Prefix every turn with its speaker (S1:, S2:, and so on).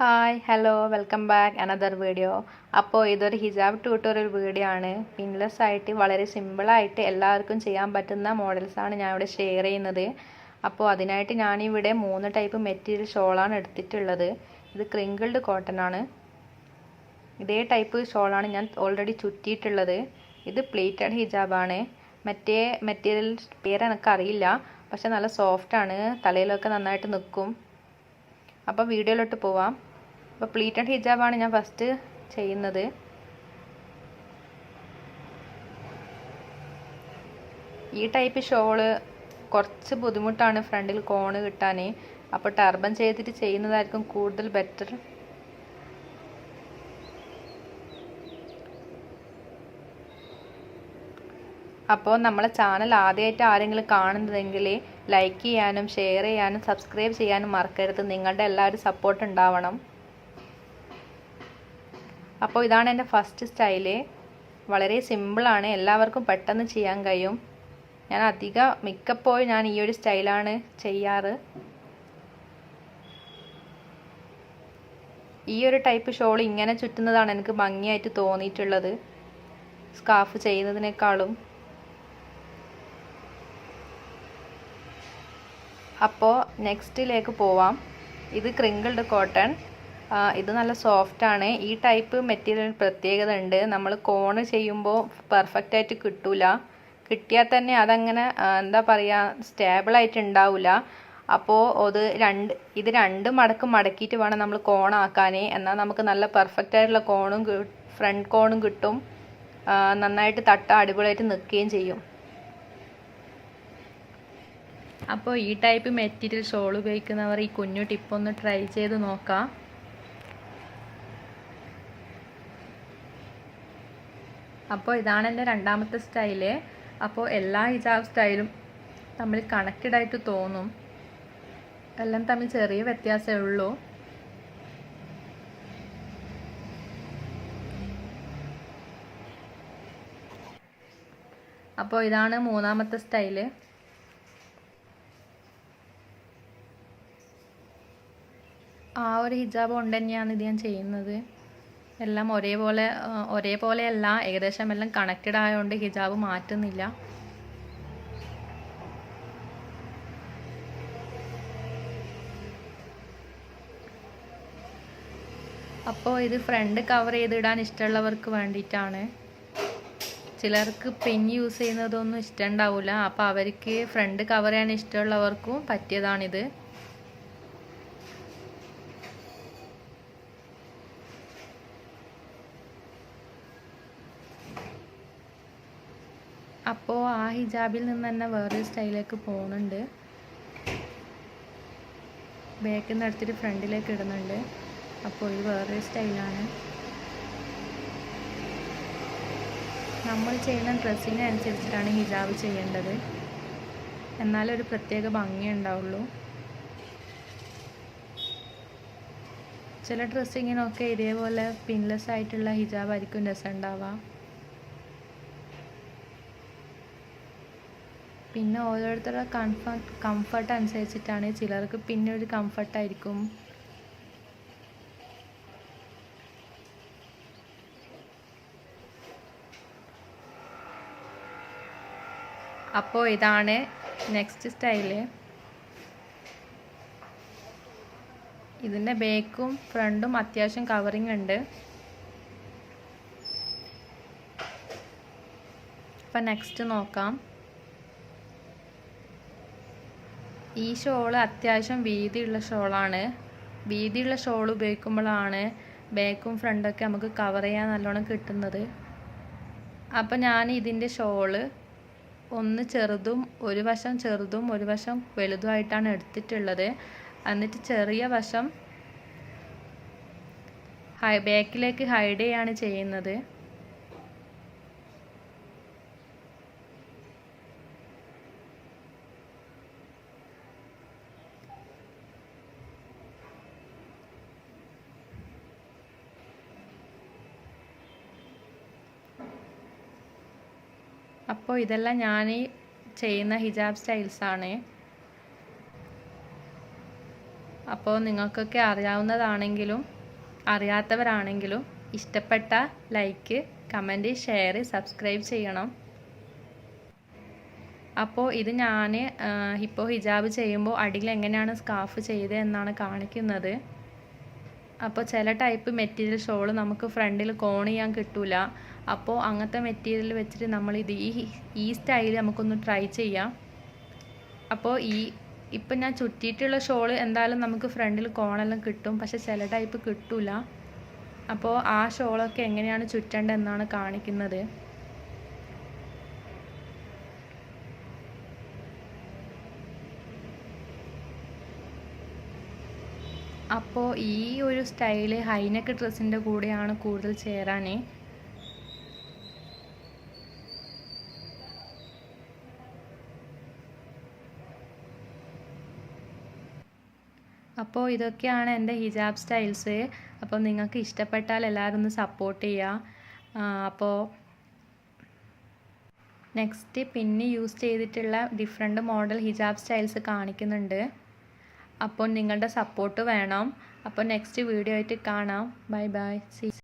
S1: Hi hello welcome back another video അപ്പോൾ ഇതൊരു ഹിജാബ് tutorial video ആണ്. പിൻലെസ് ആയിട്ട് വളരെ സിമ്പിളായിട്ട് എല്ലാവർക്കും ചെയ്യാൻ പറ്റുന്ന മോഡൽസാണ് ഞാൻ ഇവിടെ ഷെയർ ചെയ്യുന്നത്. അപ്പോൾ അതിനായിട്ട് ഞാനിവിടെ മൂന്ന് ടൈപ്പ് മെറ്റീരിയൽ ഷോളാണ് എടുത്തിട്ടുള്ളത്. ഇത് ക്രിങ്കിൾഡ് കോട്ടൺ ആണ്. ഇതേ ടൈപ്പ് ഷോളാണ് ഞാൻ ഓൾറെഡി ചുറ്റിയിട്ടുള്ളത്. ഇത് പ്ലേറ്റഡ് ഹിജാബാണ് മറ്റേ മെറ്റീരിയൽ പേര് എനിക്കറിയില്ല. പക്ഷെ നല്ല സോഫ്റ്റാണ് തലയിലൊക്കെ നന്നായിട്ട് നിൽക്കും. അപ്പോൾ വീഡിയോയിലോട്ട് പോവാം. അപ്പോൾ പ്ലീറ്റഡ് ഹിജാബാണ് ഞാൻ ഫസ്റ്റ് ചെയ്യുന്നത്. ഈ ടൈപ്പ് ഷോൾ കുറച്ച് ബുദ്ധിമുട്ടാണ് ഫ്രണ്ടിൽ കോണ് കിട്ടാൻ അപ്പോൾ ടർബൻ ചെയ്തിട്ട് ചെയ്യുന്നതായിരിക്കും കൂടുതൽ ബെറ്റർ അപ്പോൾ നമ്മളെ ചാനൽ ആദ്യമായിട്ട് ആരെങ്കിലും കാണുന്നതെങ്കിൽ ലൈക്ക് ചെയ്യാനും ഷെയർ ചെയ്യാനും സബ്സ്ക്രൈബ് ചെയ്യാനും മറക്കരുത്. നിങ്ങളുടെ എല്ലാവരും സപ്പോർട്ട് ഉണ്ടാവണം. അപ്പോൾ ഇതാണ് എന്റെ ഫസ്റ്റ് സ്റ്റൈൽ. വളരെ സിമ്പിളാണ്. എല്ലാവർക്കും പെട്ടെന്ന് ചെയ്യാൻ കഴിയും. ഞാൻ അധികം മിക്കപ്പോഴും ഞാൻ ഈ ഒരു സ്റ്റൈലാണ് ചെയ്യാറ്. ഈ ഒരു ടൈപ്പ് ഷോൾ ഇങ്ങനെ ചുറ്റുന്നതാണ് എനിക്ക് ഭംഗിയായിട്ട് തോന്നിയിട്ടുള്ളത്. സ്കാർഫ് ചെയ്യുന്നതിനേക്കാളും. അപ്പോൾ നെക്സ്റ്റിലേക്ക് പോവാം. ഇത് ക്രിങ്കിൾഡ് കോട്ടൺ. ഇത് നല്ല സോഫ്റ്റ് ആണ്. ഈ ടൈപ്പ് മെറ്റീരിയൽ പ്രത്യേകത ഉണ്ട്. നമ്മൾ കോണ് ചെയ്യുമ്പോൾ പെർഫെക്റ്റ് ആയിട്ട് കിട്ടൂല. കിട്ടിയാൽ തന്നെ അതങ്ങനെ എന്താ പറയുക സ്റ്റേബിളായിട്ട് ഉണ്ടാവില്ല അപ്പോൾ അത് രണ്ട് ഇത് രണ്ട് മടക്ക് മടക്കിയിട്ട് വേണം നമ്മൾ കോണാക്കാൻ എന്നാൽ നമുക്ക് നല്ല പെർഫെക്റ്റ് ആയിട്ടുള്ള കോണും ഫ്രണ്ട് കോണും കിട്ടും. നന്നായിട്ട് തട്ട അടിപൊളിയായിട്ട് നിൽക്കുകയും ചെയ്യും. അപ്പോൾ ഈ ടൈപ്പ് മെറ്റീരിയൽ ഷോൾ ഉപയോഗിക്കുന്നവർ ഈ കുഞ്ഞു ടിപ്പൊന്ന് ട്രൈ ചെയ്ത് നോക്കാം. അപ്പോൾ ഇതാണ് എന്റെ രണ്ടാമത്തെ സ്റ്റൈൽ. അപ്പോൾ എല്ലാ ഹിജാബ് സ്റ്റൈലും തമ്മിൽ കണക്റ്റഡ് ആയിട്ട് തോന്നും. എല്ലാം തമ്മിൽ ചെറിയ വ്യത്യാസമേ ഉള്ളൂ. അപ്പോൾ ഇതാണ് മൂന്നാമത്തെ സ്റ്റൈൽ. ആ ഒരു ഹിജാബ് കൊണ്ട് തന്നെയാണ് ഇത് ഞാൻ ചെയ്യുന്നത്. എല്ലാം ഒരേപോലെ ഒരേപോലെയല്ല. ഏകദേശം എല്ലാം കണക്റ്റഡ് ആയതുകൊണ്ട് ഹിജാബ് മാറ്റുന്നില്ല. അപ്പോൾ ഇത് ഫ്രണ്ട് കവർ ചെയ്തിടാൻ ഇഷ്ടമുള്ളവർക്ക് വേണ്ടിയിട്ടാണ്. ചിലർക്ക് പെൻ യൂസ് ചെയ്യുന്നതൊന്നും ഇഷ്ടമുണ്ടാവില്ല അപ്പോൾ അവർക്ക് ഫ്രണ്ട് കവർ ചെയ്യാൻ ഇഷ്ടമുള്ളവർക്കും പറ്റിയതാണിത്. അപ്പോൾ ആ ഹിജാബിൽ നിന്ന് തന്നെ വേറൊരു സ്റ്റൈലിലേക്ക് പോകുന്നുണ്ട്. ബാക്കിൽ നിന്ന് എടുത്തിട്ട് ഫ്രണ്ടിലേക്ക് ഇടുന്നുണ്ട്. അപ്പോൾ ഇത് വേറൊരു സ്റ്റൈലാണ്. നമ്മൾ ചെയ്യുന്ന ഡ്രസ്സിനെ അനുസരിച്ചിട്ടാണ് ഹിജാബ് ചെയ്യേണ്ടത്. എന്നാലേ ഒരു പ്രത്യേക ഭംഗി ഉണ്ടാവുള്ളൂ. ചില ഡ്രസ്സിങ്ങിനൊക്കെ ഇതേപോലെ പിൻലെസ് ആയിട്ടുള്ള ഹിജാബായിരിക്കും രസം ഉണ്ടാവുക പിന്നെ ഓരോരുത്തരുടെ കംഫർട്ട് കംഫർട്ട് അനുസരിച്ചിട്ടാണ് ചിലർക്ക് പിന്നെ ഒരു കംഫർട്ടായിരിക്കും അപ്പോൾ ഇതാണ് നെക്സ്റ്റ് സ്റ്റൈൽ ഇതിന്റെ ബേക്കും ഫ്രണ്ടും അത്യാവശ്യം കവറിങ് ഉണ്ട്. അപ്പം നെക്സ്റ്റ് നോക്കാം. ഈ ഷോൾ അത്യാവശ്യം വീതിയുള്ള ഷോളാണ്. വീതിയുള്ള ഷോൾ ഉപയോഗിക്കുമ്പോഴാണ് ബാക്കും ഫ്രണ്ടൊക്കെ നമുക്ക് കവർ ചെയ്യാൻ നല്ലോണം കിട്ടുന്നത്. അപ്പം ഞാൻ ഇതിന്റെ ഷോൾ ഒന്ന് ചെറുതും ഒരു വശം ചെറുതും ഒരു വശം വലുതുമായിട്ടാണ് എടുത്തിട്ടുള്ളത്. എന്നിട്ട് ചെറിയ വശം ബാക്കിലേക്ക് ഹൈഡ് ചെയ്യാണ് ചെയ്യുന്നത്. അപ്പോൾ ഇതെല്ലാം ഞാൻ ചെയ്യുന്ന ഹിജാബ് സ്റ്റൈൽസാണ്. അപ്പോൾ നിങ്ങൾക്കൊക്കെ അറിയാവുന്നതാണെങ്കിലും അറിയാത്തവരാണെങ്കിലും ഇഷ്ടപ്പെട്ട ലൈക്ക് കമന്റ് ഷെയർ സബ്സ്ക്രൈബ് ചെയ്യണം. അപ്പോൾ ഇത് ഞാൻ ഇപ്പോൾ ഹിജാബ് ചെയ്യുമ്പോൾ അടിയിൽ എങ്ങനെയാണ് സ്കാർഫ് ചെയ്തത് എന്നാണ് കാണിക്കുന്നത്. അപ്പോൾ ചില ടൈപ്പ് മെറ്റീരിയൽ ഷോൾ നമുക്ക് ഫ്രണ്ടിൽ കോൺ ചെയ്യാൻ കിട്ടൂല. അപ്പോൾ അങ്ങനത്തെ മെറ്റീരിയൽ വെച്ചിട്ട് നമ്മളിത് ഈ ഈ സ്റ്റൈൽ നമുക്കൊന്ന് ട്രൈ ചെയ്യാം. അപ്പോൾ ഈ ഇപ്പം ഞാൻ ചുറ്റിയിട്ടുള്ള ഷോൾ എന്തായാലും നമുക്ക് ഫ്രണ്ടിൽ കോണെല്ലാം കിട്ടും. പക്ഷെ ചില ടൈപ്പ് കിട്ടൂല. അപ്പോൾ ആ ഷോളൊക്കെ എങ്ങനെയാണ് ചുറ്റേണ്ടതെന്നാണ് കാണിക്കുന്നത്. അപ്പോൾ ഈ ഒരു സ്റ്റൈൽ ഹൈനക്ക് ഡ്രസ്സിന്റെ കൂടെയാണ് കൂടുതൽ ചേരാൻ അപ്പോൾ ഇതൊക്കെയാണ് എന്റെ ഹിജാബ് സ്റ്റൈൽസ്. അപ്പോൾ നിങ്ങൾക്ക് ഇഷ്ടപ്പെട്ടാൽ എല്ലാവരും ഒന്ന് സപ്പോർട്ട് ചെയ്യുക അപ്പോൾ നെക്സ്റ്റ് പിന്നെ യൂസ് ചെയ്തിട്ടുള്ള ഡിഫറെന്റ് മോഡൽ ഹിജാബ് സ്റ്റൈൽസ് കാണിക്കുന്നുണ്ട്. അപ്പോൾ നിങ്ങളുടെ സപ്പോർട്ട് വേണം. അപ്പോൾ നെക്സ്റ്റ് വീഡിയോ ആയിട്ട് കാണാം. Bye bye C